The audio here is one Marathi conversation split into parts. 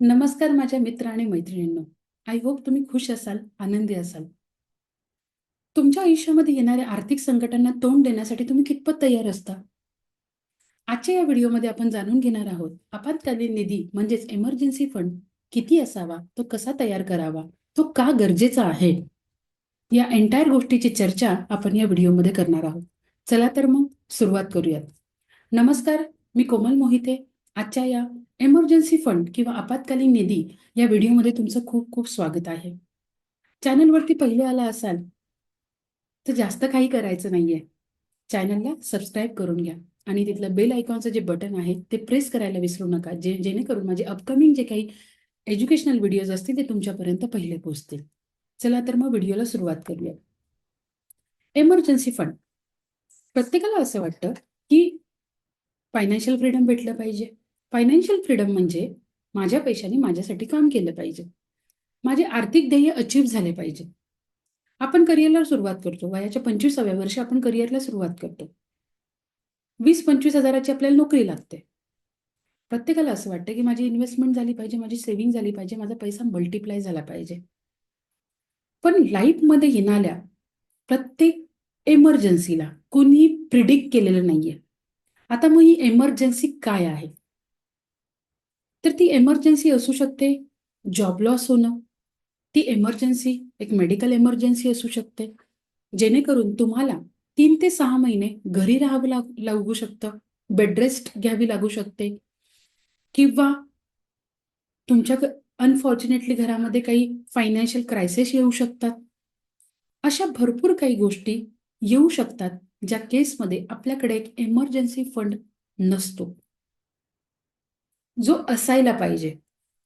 नमस्कार माझ्या मित्र आणि मैत्रिणींनो. आय होप तुम्ही खुश असाल आनंदी असाल. तुमच्या आयुष्यामध्ये येणाऱ्या आर्थिक संकटांना तोंड देण्यासाठी तुम्ही कितपत तयार असता? आजच्या या व्हिडिओमध्ये आपण जाणून घेणार आहोत आपत्कालीन निधी म्हणजेच इमर्जन्सी फंड किती असावा तो कसा तयार करावा तो का गरजेचा आहे? या एंटायर गोष्टीची चर्चा आपण या व्हिडिओमध्ये करणार आहोत. चला तर मग सुरुवात करूयात. नमस्कार मी कोमल मोहिते. आजच्या या इमर्जन्सी फंड किंवा आपत्कालीन निधी या व्हिडिओमध्ये तुमचं खूप खूप स्वागत आहे. चॅनलवरती पहिले आला असाल तर जास्त काही करायचं नाहीये. चॅनलला सबस्क्राईब करून घ्या आणि तिथलं बेल आयकॉनचं जे बटन आहे ते प्रेस करायला विसरू नका जे जेणेकरून माझे अपकमिंग जे काही एज्युकेशनल व्हिडिओज असतील ते तुमच्यापर्यंत पहिले पोहोचतील. चला तर मग व्हिडिओला सुरुवात करूया. एमर्जन्सी फंड प्रत्येकाला असं वाटतं की फायनान्शियल फ्रीडम भेटलं पाहिजे. फायनान्शियल फ्रीडम म्हणजे माझ्या पैशाने माझ्यासाठी काम केलं पाहिजे. माझे आर्थिक ध्येय अचीव झाले पाहिजे. आपण करिअरला सुरुवात करतो. वयाच्या पंचवीसाव्या वर्षी आपण करिअरला सुरुवात करतो. वीस पंचवीस हजाराची आपल्याला नोकरी लागते. प्रत्येकाला असं वाटतं की माझी इन्व्हेस्टमेंट झाली पाहिजे माझी सेव्हिंग झाली पाहिजे माझा पैसा मल्टिप्लाय झाला पाहिजे. पण लाईफमध्ये येणाऱ्या प्रत्येक एमर्जन्सीला कोणीही प्रिडिक्ट केलेलं नाहीये. आता मग ही एमर्जन्सी काय आहे? तर ती एमर्जन्सी असू शकते. जॉब लॉस होणं. ती एमर्जन्सी एक मेडिकल एमर्जन्सी असू शकते. जेणेकरून तुम्हाला तीन ते सहा महिने घरी राहावं लाग लागू शकतं. बेड रेस्ट घ्यावी लागू शकते. किंवा तुमच्या अनफॉर्च्युनेटली घरामध्ये काही फायनान्शियल क्रायसिस येऊ शकतात. अशा भरपूर काही गोष्टी येऊ शकतात ज्या केसमध्ये आपल्याकडे एक एमर्जन्सी फंड नसतो. जो असायला पाहिजे.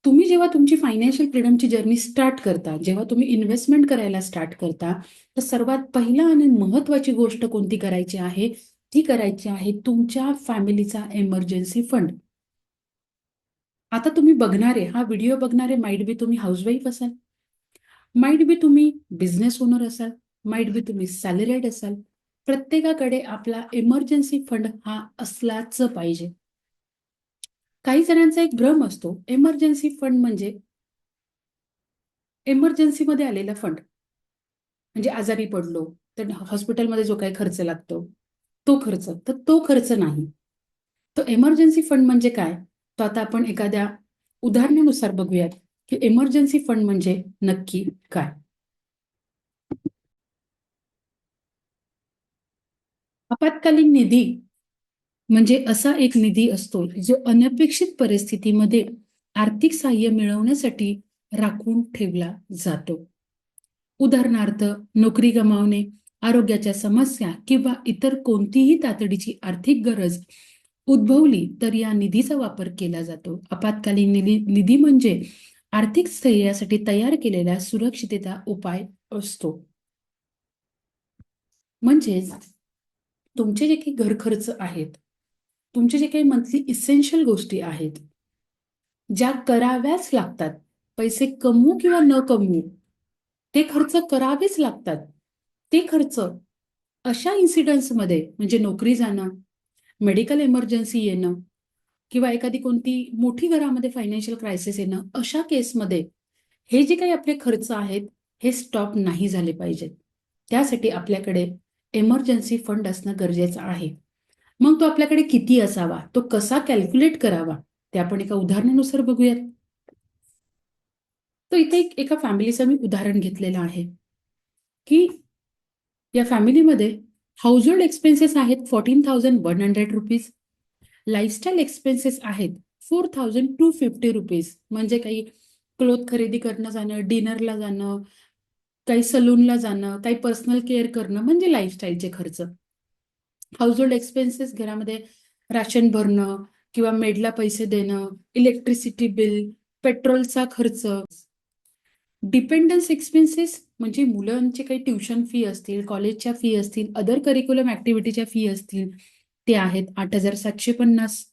तुम्ही जेव्हा तुमची फायनान्शियल फ्रीडमची जर्नी स्टार्ट करता जेव्हा तुम्ही इन्व्हेस्टमेंट करायला स्टार्ट करता तर सर्वात पहिला आणि महत्वाची गोष्ट कोणती करायची आहे? ती करायची आहे तुमच्या फॅमिलीचा एमर्जन्सी फंड आता तुम्ही बघणारे हा व्हिडिओ बघणारे माइट बी तुम्ही हाऊसवाईफ असाल माइट बी तुम्ही बिझनेस ओनर असाल माइट बी तुम्ही सॅलरीड असाल प्रत्येकाकडे आपला इमर्जन्सी फंड हा असलाच पाहिजे. काही जणांचा एक भ्रम असतो एमर्जन्सी फंड म्हणजे एमर्जन्सीमध्ये आलेला फंड म्हणजे आजारी पडलो तर हॉस्पिटलमध्ये जो काही खर्च लागतो तो खर्च. तर तो खर्च नाही. तो एमर्जन्सी फंड म्हणजे काय? तो आता आपण एखाद्या उदाहरणानुसार बघूयात की एमर्जन्सी फंड म्हणजे नक्की काय? आपत्कालीन निधी म्हणजे असा एक निधी असतो जो अनपेक्षित परिस्थितीमध्ये आर्थिक सहाय्य मिळवण्यासाठी राखून ठेवला जातो. उदाहरणार्थ नोकरी गमावणे आरोग्याच्या समस्या किंवा इतर कोणतीही तातडीची आर्थिक गरज उद्भवली तर या निधीचा वापर केला जातो. आपत्कालीन निधी निधी म्हणजे आर्थिक स्थैर्यासाठी तयार केलेला सुरक्षितता उपाय असतो. म्हणजेच तुमचे जे काही घर खर्च आहेत तुमचे जे काही मंथली इसेन्शियल गोष्टी आहेत ज्या कराव्याच लागतात. पैसे कमवू किंवा न कमवू ते खर्च करावेच लागतात. ते खर्च अशा इन्सिडन्समध्ये म्हणजे नोकरी जाणं मेडिकल इमर्जन्सी येणं किंवा एखादी कोणती मोठी घरामध्ये फायनान्शियल क्रायसिस येणं अशा केसमध्ये हे जे काही आपले खर्च आहेत हे स्टॉप नाही झाले पाहिजेत. त्यासाठी आपल्याकडे एमर्जन्सी फंड असणं गरजेचं आहे. मग तो आपल्याकडे किती असावा? तो कसा कॅल्क्युलेट करावा? ते आपण एका उदाहरणानुसार बघूयात. तर इथे एक एका फॅमिलीचं मी उदाहरण घेतलेलं आहे की या फॅमिलीमध्ये हाऊस होल्ड एक्सपेन्सेस आहेत fourteen thousand one hundred rupees lifestyle expenses आहेत four thousand two fifty rupees म्हणजे काही क्लोथ खरेदी करणं जाणं डिनरला जाणं काही सलूनला जाणं काही पर्सनल केअर करणं म्हणजे लाईफस्टाईलचे खर्च. हाऊसहोल्ड एक्सपेन्सेस घरामध्ये राशन भरणं किंवा मेडला पैसे देणं इलेक्ट्रिसिटी बिल पेट्रोलचा खर्च. डिपेंडन्स एक्सपेन्सेस म्हणजे मुलांचे काही ट्युशन फी असतील कॉलेजच्या फी असतील अदर करिक्युलम ऍक्टिव्हिटीच्या फी असतील ते आहेत आठ हजार सातशे पन्नास.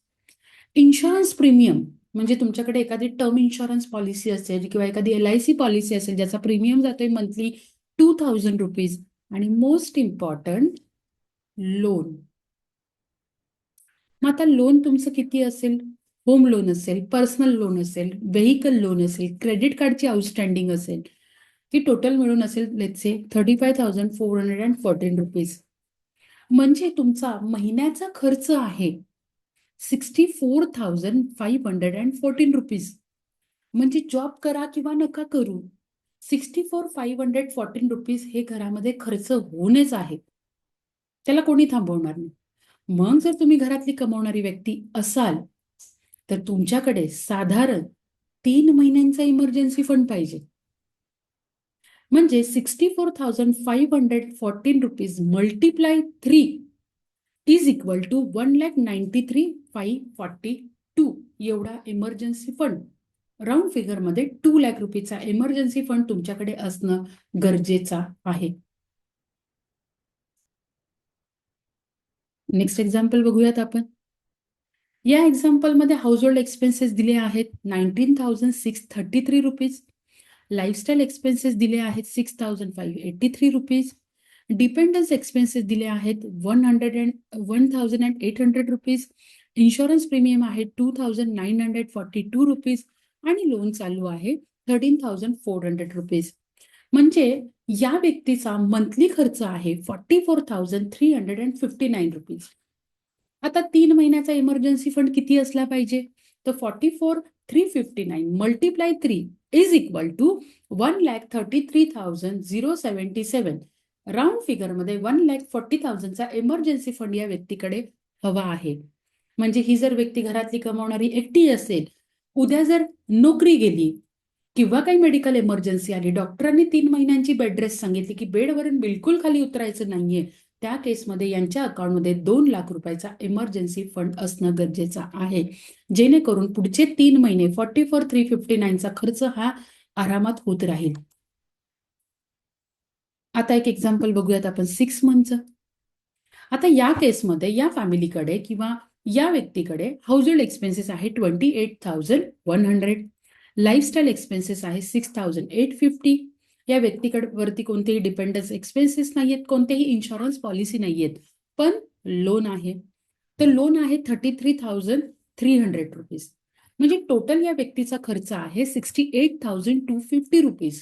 इन्शुरन्स प्रीमियम म्हणजे तुमच्याकडे एखादी टर्म इन्शुरन्स पॉलिसी असेल किंवा एखादी एल आय सी पॉलिसी असेल ज्याचा प्रीमियम जातोय मंथली टू थाउजंड रुपीज आणि मोस्ट इम्पॉर्टंट लोन. मग आता लोन तुमचं किती असेल? होम लोन असेल पर्सनल लोन असेल व्हेकल लोन असेल क्रेडिट कार्डची आउटस्टँडिंग असेल ती टोटल मिळून असेल let's say thirty five thousand four hundred and fourteen rupees म्हणजे तुमचा महिन्याचा खर्च आहे sixty four thousand five hundred and fourteen rupees म्हणजे जॉब करा किंवा नका करू sixty four five hundred fourteen rupees हे घरामध्ये खर्च होणेच आहे. त्याला कोणी थांबवणार नाही. मग जर तुम्ही घरातली कमवणारी व्यक्ती असाल तर तुमच्याकडे साधारण तीन महिन्यांचा इमर्जन्सी फंड पाहिजे. म्हणजे sixty four thousand five hundred fourteen rupees multiply three is equal to one lakh ninety three five forty two एवढा इमर्जन्सी फंड राऊंड फिगरमध्ये टू लॅक रुपीजचा इमर्जन्सी फंड तुमच्याकडे असणं गरजेचा आहे. नेक्स्ट एक्झाम्पल बघूयात आपण. या एक्झाम्पलमध्ये हाऊस होल्ड एक्सपेन्सेस दिले आहेत nineteen thousand six thirty three rupees lifestyle expenses दिले आहेत six thousand five eighty three rupees dependence expenses दिले आहेत one hundred and one thousand and eight hundred rupees insurance premium आहे two thousand nine hundred forty two rupees आणि लोन चालू आहे thirteen thousand four hundred rupees म्हणजे या व्यक्तीचा मंथली खर्च आहे forty four thousand three hundred and fifty nine rupees आता तीन महिन्याचा इमर्जन्सी फंड किती असला पाहिजे? तर forty four three fifty nine multiply three is equal to one lakh thirty three thousand zero seventy seven round फिगरमध्ये one lakh forty थाउजंडचा इमर्जन्सी फंड या व्यक्तीकडे हवा आहे. म्हणजे ही जर व्यक्ती घरातली कमावणारी एकटी असेल उद्या जर नोकरी गेली किंवा काही मेडिकल इमर्जन्सी आली डॉक्टरांनी तीन महिन्यांची बेड रेस्ट सांगितली की बेडवरून बिलकुल खाली उतरायचं नाहीये. त्या केसमध्ये यांच्या अकाउंटमध्ये दोन लाख रुपयाचा इमर्जन्सी फंड असणं गरजेचं आहे. जेणेकरून पुढचे तीन महिने फॉर्टी फोर थ्री फिफ्टी नाईनचा खर्च हा आरामात होत राहील. आता एक एक्झाम्पल बघूयात आपण सिक्स मंथचं आता या केसमध्ये या फॅमिलीकडे किंवा या व्यक्तीकडे हाऊसहोल्ड एक्सपेन्सेस आहे twenty eight thousand one hundred lifestyle expenses आहे सिक्स थाउजंड एट फिफ्टी या व्यक्तीकडे वरती कोणतेही डिपेंडन्स एक्सपेन्सेस नाही आहेत कोणतेही इन्शुरन्स पॉलिसी नाही आहेत पण लोन आहे. तर लोन आहे thirty three thousand three hundred rupees म्हणजे टोटल या व्यक्तीचा खर्च आहे sixty eight thousand two fifty rupees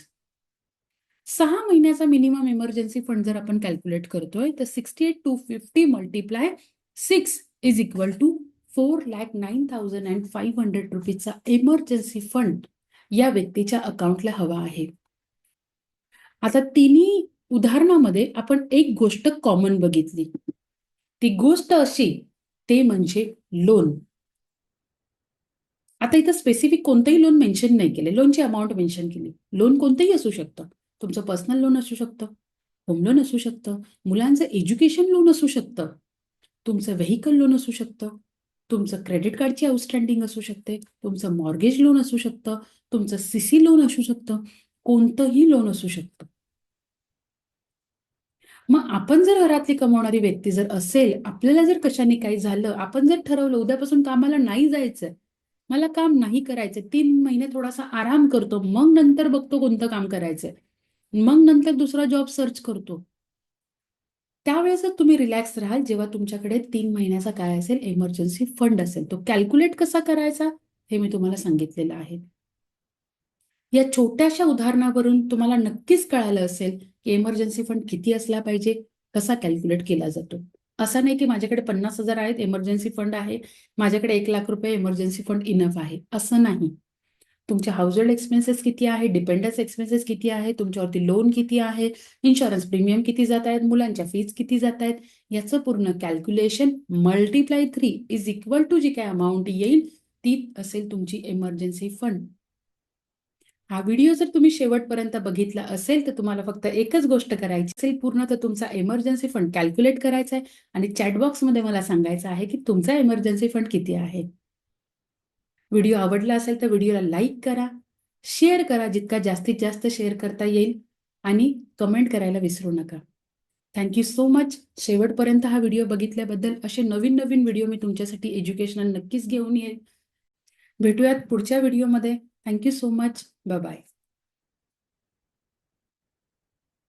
सहा महिन्याचा मिनिमम इमर्जन्सी फंड जर आपण कॅल्क्युलेट करतोय तर sixty eight two fifty multiply six is equal to four lakh nine thousand and five hundred रुपीजचा emergency fund या व्यक्तीच्या अकाउंटला हवा आहे. आता तिन्ही उदाहरणामध्ये आपण एक गोष्ट कॉमन बघितली. ती गोष्ट अशी ते म्हणजे लोन आता इथं स्पेसिफिक कोणतंही लोन मेन्शन नाही केले. लोनची अमाऊंट मेन्शन केली. लोन कोणतंही असू शकतं. तुमचं पर्सनल लोन असू शकतं. होम लोन असू शकतं. मुलांचं एज्युकेशन लोन असू शकतं. तुमचं व्हेकल लोन असू शकतं. तुमचं क्रेडिट कार्डची आउटस्टँडिंग असू शकते तुमचं मॉर्गेज लोन असू शकतं तुमचं सीसी लोन असू शकतं कोणतंही लोन असू शकतं. मग आपण जर घरातली कमावणारी व्यक्ती जर असेल आपल्याला जर कशाने काही झालं आपण जर ठरवलं उद्यापासून कामाला नाही जायचंय मला काम नाही करायचंय तीन महिने थोडासा आराम करतो मग नंतर बघतो कोणतं काम करायचंय. मग नंतर दुसरा जॉब सर्च करतो. त्यावेळेस तुम्ही रिलॅक्स राहाल जेव्हा तुमच्याकडे तीन महिन्याचा काय असेल इमर्जन्सी फंड असेल तो कॅल्क्युलेट कसा करायचा हे मी तुम्हाला सांगितलेलं आहे. या छोट्याशा उदाहरणावरून तुम्हाला नक्कीच कळालं असेल की इमर्जन्सी फंड किती असला पाहिजे कसा कॅल्क्युलेट केला जातो. असं नाही की माझ्याकडे पन्नास हजार आहेत इमर्जन्सी फंड आहे माझ्याकडे एक लाख रुपये इमर्जन्सी फंड इनफ आहे असं नाही. तुमचे हाऊसहोल्ड एक्सपेन्सेस किती आहे? डिपेंडन्स एक्सपेन्सेस किती आहे? तुमच्यावरती लोन किती आहे? इन्शुरन्स प्रीमियम किती जात आहेत? मुलांच्या फीज किती जात आहेत? याचं पूर्ण calculation multiply three is equal to जी काय अमाऊंट येईल ती असेल तुमची इमर्जन्सी फंड हा व्हिडिओ जर तुम्ही शेवटपर्यंत बघितला असेल तर तुम्हाला फक्त एकच गोष्ट करायची असेल पूर्ण तर तुमचा इमर्जन्सी फंड कॅल्क्युलेट करायचा आहे. आणि चॅटबॉक्समध्ये मला सांगायचं आहे की तुमचा इमर्जन्सी फंड किती आहे? व्हिडिओ आवडला असेल तर व्हिडिओला लाईक करा शेअर करा जितका जास्तीत जास्त शेअर करता येईल आणि कमेंट करायला विसरू नका. थँक्यू सो मच शेवटपर्यंत हा व्हिडिओ बघितल्याबद्दल असे नवीन नवीन व्हिडिओ मी तुमच्यासाठी एज्युकेशनल नक्कीच घेऊन येईल. भेटूयात पुढच्या व्हिडिओमध्ये. Thank you so much bye